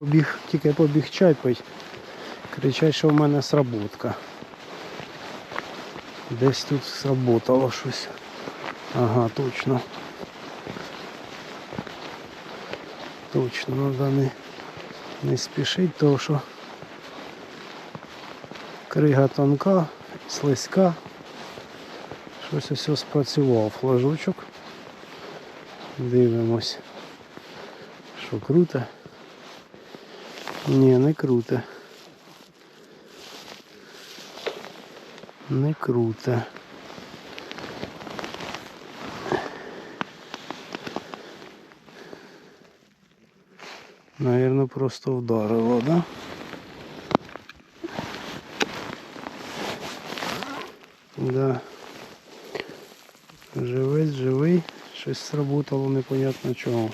Побіг, тільки побіг чай пить. Кричать, що в мене сработка. Десь тут сработало щось. Ага, точно. Точно, треба не, не спішити, тому що крига тонка, слизька. Щось ось спрацював флажочок. Дивимось. Що круто? Ні, не круто. Не круто. Наверно, просто вдарило, да? Да. Живець, живий. Щось сработало непонятно чого.